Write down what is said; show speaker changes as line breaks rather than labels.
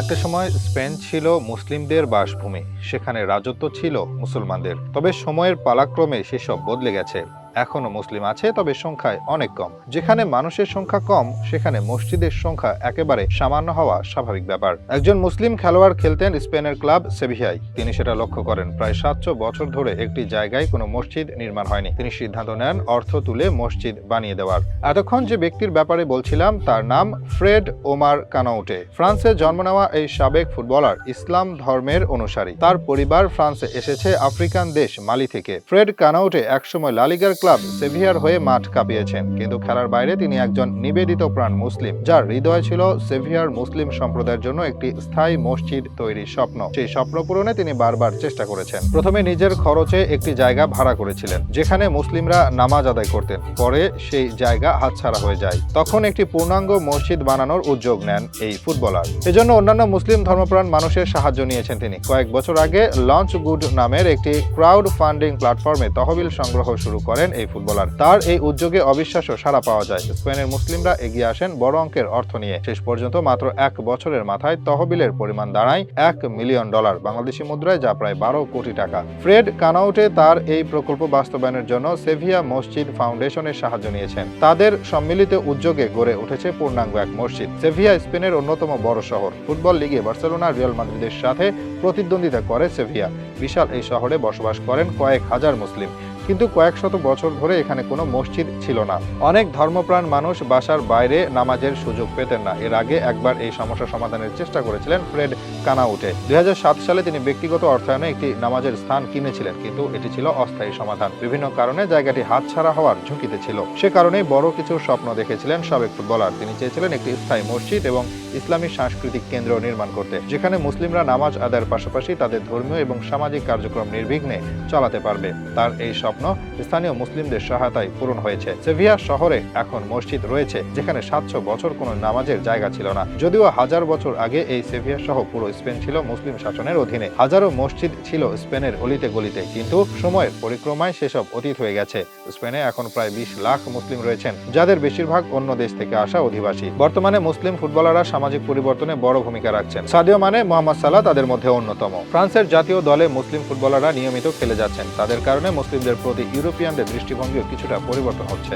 একটা সময় স্পেন ছিল মুসলিমদের বাসভূমি, সেখানে রাজত্ব ছিল মুসলমানদের। তবে সময়ের পালাক্রমে সেসব বদলে গেছে। এখনও মুসলিম আছে, তবে সংখ্যায় অনেক কম। যেখানে মানুষের সংখ্যা কম, সেখানে মসজিদের সংখ্যা একেবারে সামান্য হওয়া স্বাভাবিক ব্যাপার। একজন মুসলিম খেলোয়াড় খেলতেন স্পেনের ক্লাব সেভিয়ায়। তিনি সেটা লক্ষ্য করেন, প্রায় সাতশো বছর ধরে একটি জায়গায় কোনো মসজিদ নির্মাণ হয়নি। তিনি সিদ্ধান্ত নেন, অর্থ তুলে মসজিদ বানিয়ে দেওয়ার। এতক্ষণ যে ব্যক্তির ব্যাপারে বলছিলাম, তার নাম ফ্রেড ওমার কানাউটে। ফ্রান্সে জন্ম নেওয়া এই সাবেক ফুটবলার ইসলাম ধর্মের অনুসারী। তার পরিবার ফ্রান্সে এসেছে আফ্রিকান দেশ মালি থেকে। ফ্রেড কানাউটে একসময় লালিগার ক্লাব সেভিয়ার হয়ে মাঠ কাঁপিয়েছেন, কিন্তু খেলার বাইরে তিনি একজন নিবেদিত প্রাণ মুসলিম, যার হৃদয় ছিল সেভিয়ার মুসলিম সম্প্রদায়ের জন্য একটি স্থায়ী মসজিদ তৈরির স্বপ্ন। সেই স্বপ্ন পূরণে তিনি বারবার চেষ্টা করেছেন। প্রথমে নিজের খরচে একটি জায়গা ভাড়া করেছিলেন, যেখানে মুসলিমরা নামাজ আদায় করতেন। পরে সেই জায়গা হাতছাড়া হয়ে যায়। তখন একটি পূর্ণাঙ্গ মসজিদ বানানোর উদ্যোগ নেন এই ফুটবলার। এজন্য অন্যান্য মুসলিম ধর্মপ্রাণ মানুষের সাহায্য নিয়েছেন তিনি। কয়েক বছর আগে লঞ্চ গুড নামের একটি ক্রাউড ফান্ডিং প্ল্যাটফর্মে তহবিল সংগ্রহ শুরু করেন এই ফুটবলার। তার এই উদ্যোগে অবিশ্বাস্য সাড়া পাওয়া যায়। স্পেনের মুসলিমরা এগিয়ে আসেন বড় অঙ্কের অর্থ নিয়ে। শেষ পর্যন্ত মাত্র এক বছরের মাথায় তহবিলের পরিমাণ দাঁড়ায় এক মিলিয়ন ডলার। বাংলাদেশি মুদ্রায় যা প্রায় বারো কোটি টাকা। ফ্রেড কানাউটে তার এই প্রকল্প বাস্তবায়নের জন্য সেভিয়া মসজিদ ফাউন্ডেশনের সাহায্য নিয়েছেন। তাদের সম্মিলিত উদ্যোগে গড়ে উঠেছে পূর্ণাঙ্গ এক মসজিদ। সেভিয়া স্পেনের অন্যতম বড় শহর। ফুটবল লিগে বার্সেলোনা, রিয়াল মাদ্রিদের সাথে প্রতিদ্বন্দ্বিতা করে সেভিয়া। বিশাল এই শহরে বসবাস করেন কয়েক হাজার মুসলিম। কিন্তু কয়েক শত বছর ধরে এখানে কোনো মসজিদ ছিল না। অনেক ধর্মপ্রাণ মানুষ বাসার বাইরে নামাজের সুযোগ পেতেন না। এর আগে একবার এই সমস্যা সমাধানের চেষ্টা করেছিলেন ফ্রেড কানাউটে। দুই হাজার সাত সালে তিনি ব্যক্তিগত অর্থায়নে একটি নামাজের স্থান কিনেছিলেন, কিন্তু এটি ছিল অস্থায়ী সমাধান। বিভিন্ন কারণে জায়গাটি হাতছাড়া হওয়ার ঝুঁকিতে ছিল। সে কারণেই বড় কিছু স্বপ্ন দেখেছিলেন সাবেক ফুটবলার। তিনি চেয়েছিলেন একটি স্থায়ী মসজিদ এবং ইসলামী সাংস্কৃতিক কেন্দ্র নির্মাণ করতে, যেখানে মুসলিমরা নামাজ আদায়ের পাশাপাশি তাদের ধর্মীয় এবং সামাজিক কার্যক্রম নির্বিঘ্নে চালাতে পারবে। তার এই স্বপ্ন স্থানীয় মুসলিমদের সহায়তায় পূরণ হয়েছে। সেভিয়া শহরে এখন মসজিদ রয়েছে, যেখানে সাতশো বছর কোনো নামাজের জায়গা ছিল না। যদিও হাজার বছর আগে এই সেভিয়া সহ পুরো স্পেন ছিল মুসলিম শাসনের অধীনে। হাজারো মসজিদ ছিল স্পেনের অলিতে গলিতে, কিন্তু সময়ের পরিক্রমায় সেসব অতীত হয়ে গেছে। স্পেনে এখন প্রায় বিশ লাখ মুসলিম রয়েছেন, যাদের বেশিরভাগ অন্য দেশ থেকে আসা অধিবাসী। বর্তমানে মুসলিম ফুটবলাররা পরিবর্তনে বড় ভূমিকা রাখছেন। সাদিও মানে মোহাম্মদ সালাহ তাদের মধ্যে অন্যতম। ফ্রান্সের জাতীয় দলে মুসলিম ফুটবলাররা নিয়মিত খেলে যাচ্ছেন। তাদের কারণে মুসলিমদের প্রতি ইউরোপিয়ানদের দৃষ্টিভঙ্গিও কিছুটা পরিবর্তন হচ্ছে।